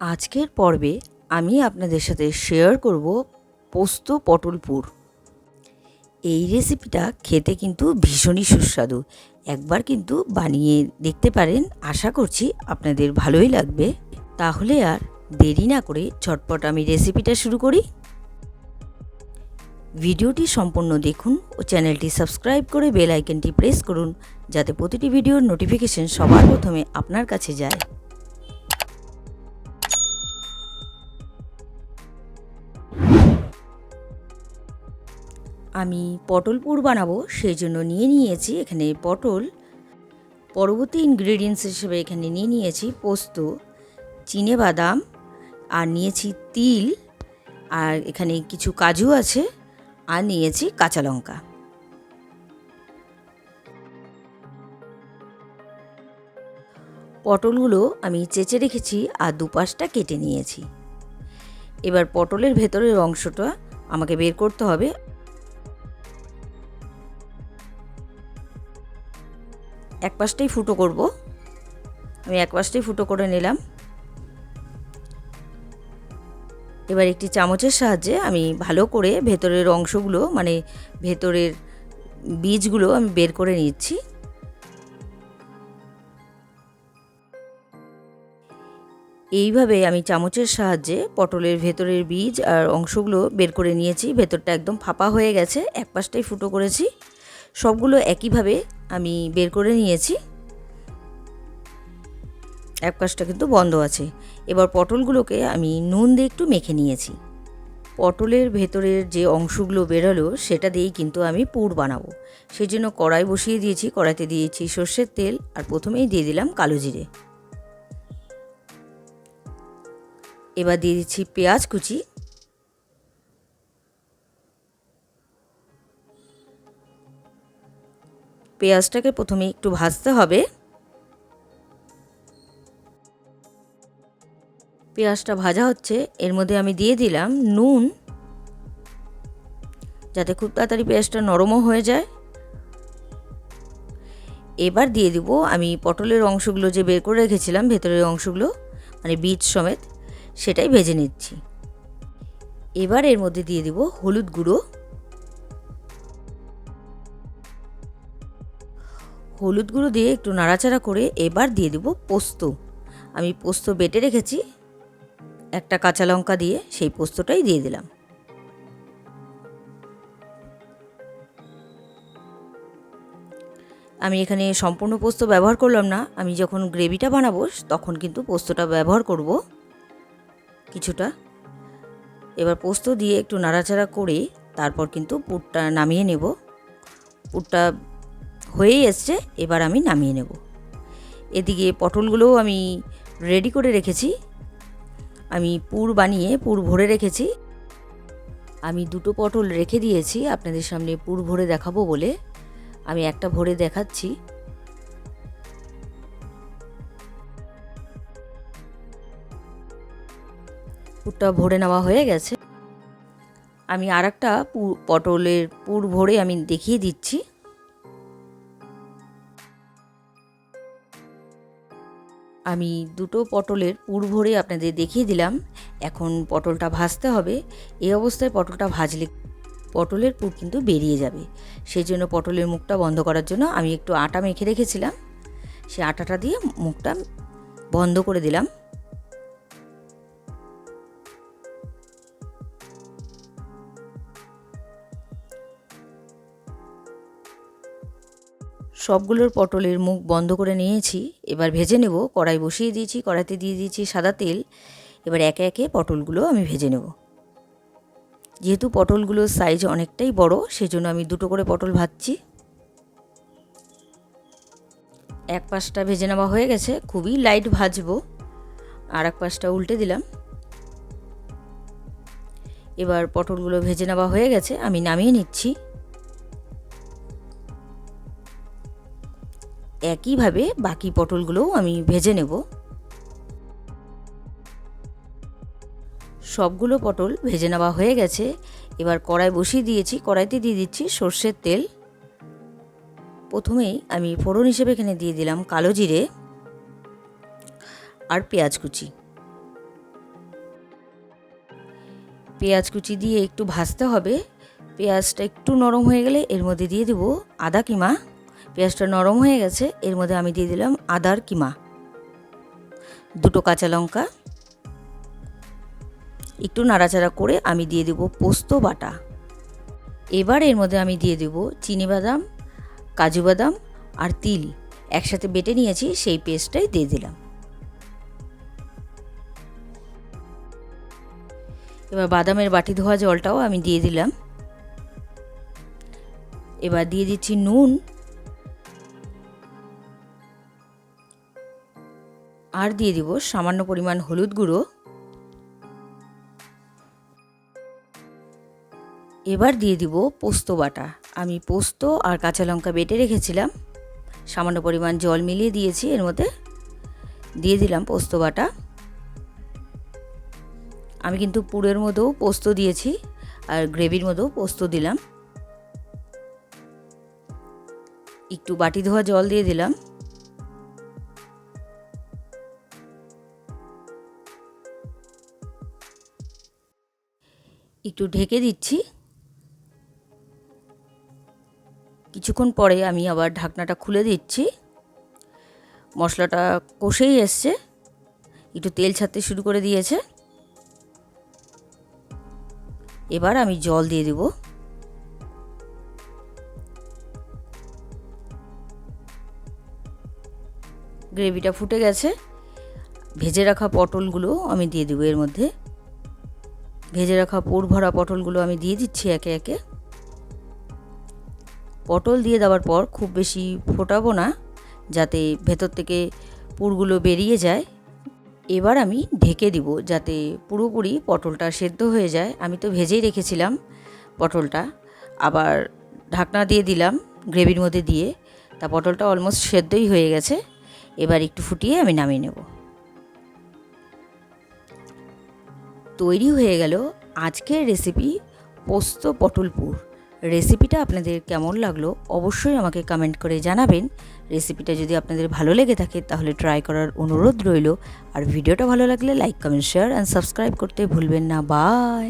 আজকের পর্বে আমি আপনাদের সাথে শেয়ার করব পোস্ত পটল পুর। এই রেসিপিটা খেতে কিন্তু ভীষণই সুস্বাদু। একবার কিন্তু বানিয়ে দেখতে পারেন, আশা করছি আপনাদের ভালোই লাগবে। তাহলে আর দেরি না করে ঝটপট আমি রেসিপিটা শুরু করি। ভিডিওটি সম্পূর্ণ দেখুন ও চ্যানেলটি সাবস্ক্রাইব করে বেল আইকনটি প্রেস করুন, যাতে প্রতিটি ভিডিওর নোটিফিকেশন সবার প্রথমে আপনার কাছে যায়। আমি পটল পুর বানাবো সেই জন্য নিয়ে নিয়েছি এখানে পটল। পরবর্তী ইনগ্রেডিয়েন্টস হিসেবে এখানে নিয়ে নিয়েছি পোস্ত, চিনে বাদাম, আর নিয়েছি তিল, আর এখানে কিছু কাজু আছে, আর নিয়েছি কাঁচা লঙ্কা। পটলগুলো আমি চেঁচে রেখেছি আর দুপাশটা কেটে নিয়েছি। এবার পটলের ভেতরের অংশটা আমাকে বের করতে হবে। পাশটাই ফুটো করব। আমি এক পাশটাই ফুটো করে নিলাম। এবার একটি চামচের সাহায্যে আমি ভালো করে ভেতরের অংশগুলো মানে ভেতরের বীজগুলো আমি বের করে নিচ্ছি। এইভাবে আমি চামচের সাহায্যে পটলের ভেতরের বীজ আর অংশগুলো বের করে নিয়েছি। ভেতরটা একদম ফাঁপা হয়ে গেছে এক পাশটাই ফুটো করেছি। সবগুলো একইভাবে আমি বের করে নিয়েছি। এক কিন্তু বন্ধ আছে। এবার পটলগুলোকে আমি নুন দিয়ে একটু মেখে নিয়েছি। পটলের ভেতরের যে অংশগুলো বেরোলো, সেটা দিয়েই কিন্তু আমি পুর বানাবো। সেই জন্য কড়াই বসিয়ে দিয়েছি, কড়াইতে দিয়েছি সর্ষের তেল আর প্রথমেই দিয়ে দিলাম কালো জিরে। এবার দিয়ে দিচ্ছি পেঁয়াজ কুচি পেঁয়াজটাকে প্রথমে একটু ভাজতে হবে। পেঁয়াজটা ভাজা হচ্ছে, এর মধ্যে আমি দিয়ে দিলাম নুন। যাতে খুব তাড়াতাড়ি পেঁয়াজটা নরমও হয়ে যায়। এবার দিয়ে দিব আমি পটলের অংশগুলো যে বের করে রেখেছিলাম, ভেতরের অংশগুলো মানে বীজ সমেত, সেটাই ভেজে নিচ্ছি। এবার এর মধ্যে দিয়ে দিব হলুদ গুঁড়ো। হলুদ গুঁড়ো দিয়ে একটু নাড়াচাড়া করে এবার দিয়ে দেবো পোস্ত। আমি পোস্ত বেটে রেখেছি, একটা কাঁচা লঙ্কা দিয়ে সেই পোস্তটাই দিয়ে দিলাম। আমি এখানে সম্পূর্ণ পোস্ত ব্যবহার করলাম না, আমি যখন গ্রেভিটা বানাবো তখন কিন্তু পোস্তটা ব্যবহার করব কিছুটা। এবার পোস্ত দিয়ে একটু নাড়াচাড়া করে তারপর কিন্তু পুরটা নামিয়ে নেব। পুরটা হয়েই এসছে, এবার আমি নামিয়ে নেব। এদিকে পটলগুলোও আমি রেডি করে রেখেছি। আমি পুর বানিয়ে, পুর ভরে রেখেছি। আমি দুটো পটল রেখে দিয়েছি, আপনাদের সামনে পুর ভরে দেখাবো বলে। আমি একটা ভরে দেখাচ্ছি। পুরটা ভরে নেওয়া হয়ে গেছে। আমি আর একটা পটলের পুর ভরে আমি দেখিয়ে দিচ্ছি। আমি দুটো পটলের পুর ভরে আপনাদের দেখিয়ে দিলাম। এখন পটলটা ভাজতে হবে। এই অবস্থায় পটলটা ভাজলে পটলের পুর কিন্তু বেরিয়ে যাবে। সেই জন্য পটলের মুখটা বন্ধ করার জন্য আমি একটু আটা মেখে রেখেছিলাম। সে আটাটা দিয়ে মুখটা বন্ধ করে দিলাম। সবগুলোর পটলের মুখ বন্ধ করে নিয়েছি। এবার ভেজে নেব। কড়াই বসিয়ে দিয়েছি, কড়াইতে দিয়ে দিয়েছি সাদা তেল। এবার একে একে পটলগুলো আমি ভেজে নেব। যেহেতু পটলগুলোর সাইজ অনেকটাই বড়, সেজন্য আমি দুটো করে পটল ভাজছি। এক পাশটা ভেজে নেওয়া হয়ে গেছে। খুবই লাইট ভাজবো। আর এক পাশটা উল্টে দিলাম। এবার পটলগুলো ভেজে নেওয়া হয়ে গেছে। আমি নামিয়ে নিচ্ছি। একইভাবে বাকি পটলগুলোও আমি ভেজে নেব। সবগুলো পটল ভেজে নেওয়া হয়ে গেছে। এবার কড়াই বসিয়ে দিয়েছি, কড়াইতে দিয়ে দিচ্ছি সর্ষের তেল। প্রথমেই আমি ফোড়ন হিসেবে এখানে দিয়ে দিলাম কালো জিরে আর পেঁয়াজ কুচি। পেঁয়াজ কুচি দিয়ে একটু ভাজতে হবে। পেঁয়াজটা একটু নরম হয়ে গেলে এর মধ্যে দিয়ে দেবো আদা কিমা। পেঁয়াজটা নরম হয়ে গেছে, এর মধ্যে আমি দিয়ে দিলাম আদার কিমা। দুটো কাঁচা লঙ্কা, একটু নাড়াচাড়া করে আমি দিয়ে দেবো পোস্ত বাটা। এবার এর মধ্যে আমি দিয়ে দেবো বাদাম, কাজু বাদাম আর তিল। একসাথে বেটে নিয়েছি, সেই পেস্টটাই দিয়ে দিলাম। এবার বাদামের বাটি ধোয়া জলটাও আমি দিয়ে দিলাম। এবার দিয়ে দিচ্ছি নুন আর দিয়ে দিব সামান্য পরিমাণ হলুদ গুঁড়ো। এবার দিয়ে দিব পোস্ত বাটা। আমি পোস্ত আর কাঁচা লঙ্কা বেটে রেখেছিলাম। সামান্য পরিমাণ জল মিলিয়ে দিয়েছি, এর মধ্যে দিয়ে দিলাম পোস্ত বাটা। আমি কিন্তু পুরের মধ্যেও পোস্ত দিয়েছি আর গ্রেভির মধ্যেও পোস্ত দিলাম। একটু বাটি ধোয়া জল দিয়ে দিলাম। একটু ঢেকে দিচ্ছি। কিছুক্ষণ পরে আমি আবার ঢাকনাটা খুলে দিচ্ছি। মশলাটা কষেই এসছে। একটু তেল ছাড়তে শুরু করে দিয়েছে। এবার আমি জল দিয়ে দেব। গ্রেভিটা ফুটে গেছে। ভেজে রাখা পটলগুলো আমি দিয়ে দেবো এর মধ্যে। ভেজে রাখা পুর ভরা পটলগুলো আমি দিয়ে দিচ্ছি একে একে। পটল দিয়ে দেওয়ার পর খুব বেশি ফোটাবো না, যাতে ভেতর থেকে পুরগুলো বেরিয়ে যায়। এবার আমি ঢেকে দিব যাতে পুরোপুরি পটলটা সেদ্ধ হয়ে যায়। আমি তো ভেজেই রেখেছিলাম পটলটা। আবার ঢাকনা দিয়ে দিলাম গ্রেভির মধ্যে দিয়ে। তা পটলটা অলমোস্ট সেদ্ধই হয়ে গেছে। এবার একটু ফুটিয়ে আমি নামিয়ে নেব। তৈরি হয়ে গেল আজকের রেসিপি পোস্ত পটলপুর রেসিপিটা আপনাদের কেমন লাগল অবশ্যই আমাকে কমেন্ট করে জানাবেন। রেসিপিটা যদি আপনাদের ভালো লেগে থাকে তাহলে ট্রাই করার অনুরোধ রইল। আর ভিডিওটা ভালো লাগলে like comment share and subscribe করতে ভুলবেন না। বাই